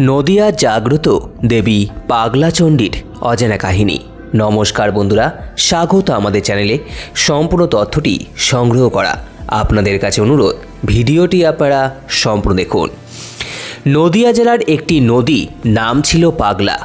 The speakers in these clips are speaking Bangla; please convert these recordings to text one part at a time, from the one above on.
নদিয়া জাগ্রত দেবী পাগলা চণ্ডীর অজানা কাহিনী। নমস্কার বন্ধুরা, স্বাগত আমাদের চ্যানেলে। সম্পূর্ণ তথ্যটি সংগ্রহ করা আপনাদের কাছে অনুরোধ। ভিডিওটি আপনারা সম্পূর্ণ দেখুন। নদিয়া জেলার একটি নদী, নাম ছিল পাগলা।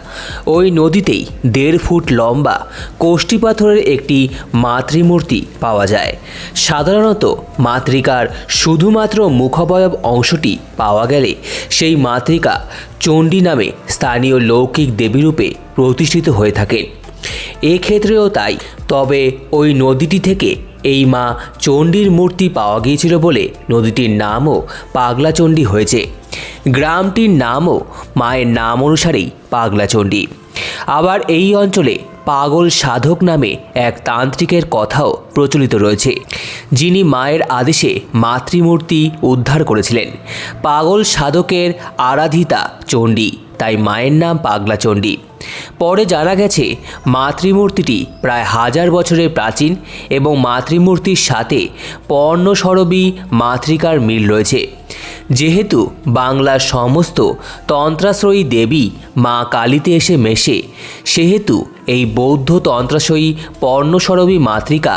ওই নদীতেই দেড় ফুট লম্বা কোষ্ঠী পাথরের একটি মাতৃমূর্তি পাওয়া যায়। সাধারণত মাতৃকার শুধুমাত্র মুখাবয়ব অংশটি পাওয়া গেলে সেই মাতৃকা চণ্ডী নামে স্থানীয় লৌকিক দেবীরূপে প্রতিষ্ঠিত হয়ে থাকেন। এক্ষেত্রেও তাই, তবে ওই নদীটি থেকে এই মা চণ্ডীর মূর্তি পাওয়া গিয়েছিল বলে নদীটির নামও পাগলাচণ্ডী হয়েছে। গ্রামটির নামও মায়ের নাম অনুসারেই পাগলাচণ্ডী। আবার এই অঞ্চলে পাগল সাধক নামে এক তান্ত্রিকের কথাও প্রচলিত রয়েছে, যিনি মায়ের আদেশে মাতৃমূর্তি উদ্ধার করেছিলেন। পাগল সাধকের আরাধিতা চণ্ডী, তাই মায়ের নাম পাগলাচণ্ডী। পরে জানা গেছে, মাতৃমূর্তিটি প্রায় হাজার বছরের প্রাচীন এবং মাতৃমূর্তির সাথে পর্ণসরবী মাতৃকার মিল রয়েছে। যেহেতু বাংলার সমস্ত তন্ত্রাশ্রয়ী দেবী মা কালীতে এসে মেশে, সেহেতু এই বৌদ্ধ তন্ত্রাশয়ী পর্ণসরবী মাতৃকা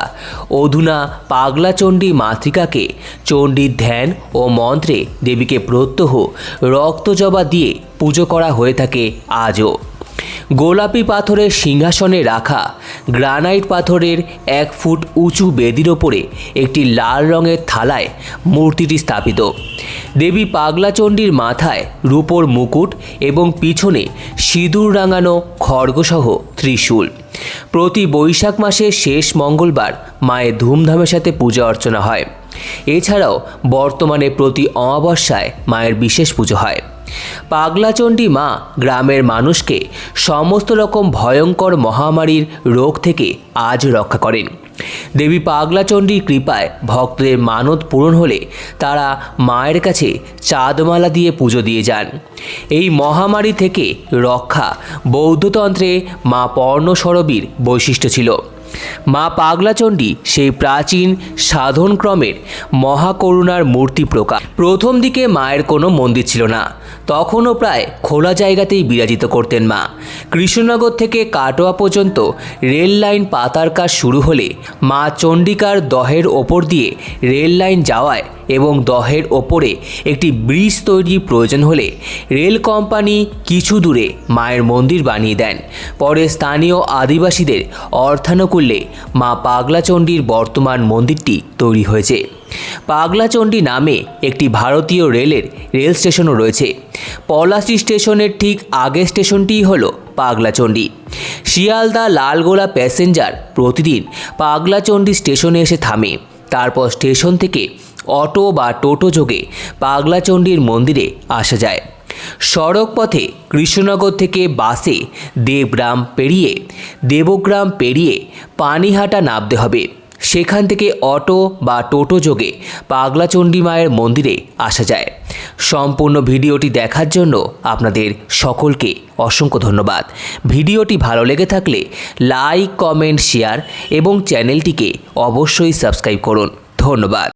অধুনা পাগলাচণ্ডী মাতৃকাকে চণ্ডীর ধ্যান ও মন্ত্রে দেবীকে প্রত্যহ রক্তজবা দিয়ে পুজো করা হয়ে থাকে আজও। গোলাপি পাথরের সিংহাসনে রাখা। গ্রানাইট পাথরের এক ফুট উঁচু বেদির ওপরে একটি লাল রঙের থালায় মূর্তিটি স্থাপিত। দেবী পাগলাচণ্ডীর মাথায় রূপোর মুকুট এবং পিছনে সিঁদুর রাঙানো খড়গসহ ত্রিশূল। প্রতি বৈশাখ মাসের শেষ মঙ্গলবার মায়ের ধুমধামের সাথে পূজা অর্চনা হয়। এছাড়াও বর্তমানে প্রতি অমাবস্যায় মায়ের বিশেষ পুজো হয়। পাগলাচণ্ডী মা গ্রামের মানুষকে সমস্ত রকম ভয়ঙ্কর মহামারীর রোগ থেকে আজ রক্ষা করেন। দেবী পাগলাচণ্ডীর কৃপায় ভক্তদের মানত পূরণ হলে তারা মায়ের কাছে চাঁদমালা দিয়ে পুজো দিয়ে যান। এই মহামারী থেকে রক্ষা বৌদ্ধতন্ত্রে মা পর্ণসরবীর বৈশিষ্ট্য ছিল। মা পাগলাচণ্ডী সেই প্রাচীন সাধনক্রমের মহাকরুণার মূর্তি প্রকাশ। প্রথম দিকে মায়ের কোনো মন্দির ছিল না। তখনও প্রায় খোলা জায়গাতেই বিরাজিত করতেন মা। কৃষ্ণনগর থেকে কাটোয়া পর্যন্ত রেল লাইন পাতার কাজ শুরু হলে মা চণ্ডিকার দহের ওপর দিয়ে রেল লাইন যাওয়ায় এবং দহের ওপরে একটি ব্রিজ তৈরি প্রয়োজন হলে রেল কোম্পানি কিছু দূরে মায়ের মন্দির বানিয়ে দেন। পরে স্থানীয় আদিবাসীদের অর্থানুকূল্যে মা পাগলাচণ্ডীর বর্তমান মন্দিরটি তৈরি হয়েছে। পাগলাচণ্ডী নামে একটি ভারতীয় রেলের রেল স্টেশনও রয়েছে। পলাশি স্টেশনের ঠিক আগের স্টেশনটিই হল পাগলাচণ্ডী। শিয়ালদা লালগোলা প্যাসেঞ্জার প্রতিদিন পাগলাচণ্ডী স্টেশনে এসে থামে। তারপর স্টেশন থেকে অটো বা টোটো যোগে পাগলাচণ্ডীর মন্দিরে আসা যায়। সড়ক পথে কৃষ্ণনগর থেকে বাসে দেবগ্রাম পেরিয়ে দেবগ্রাম পেরিয়ে পানিহাটা নামতে হবে। সেখান থেকে অটো বা টোটো যোগে পাগলাচণ্ডী মায়ের মন্দিরে আসা যায়। সম্পূর্ণ ভিডিওটি দেখার জন্য আপনাদের সকলকে অসংখ্য ধন্যবাদ। ভিডিওটি ভালো লেগে থাকলে লাইক, কমেন্ট, শেয়ার এবং চ্যানেলটিকে অবশ্যই সাবস্ক্রাইব করুন। ধন্যবাদ।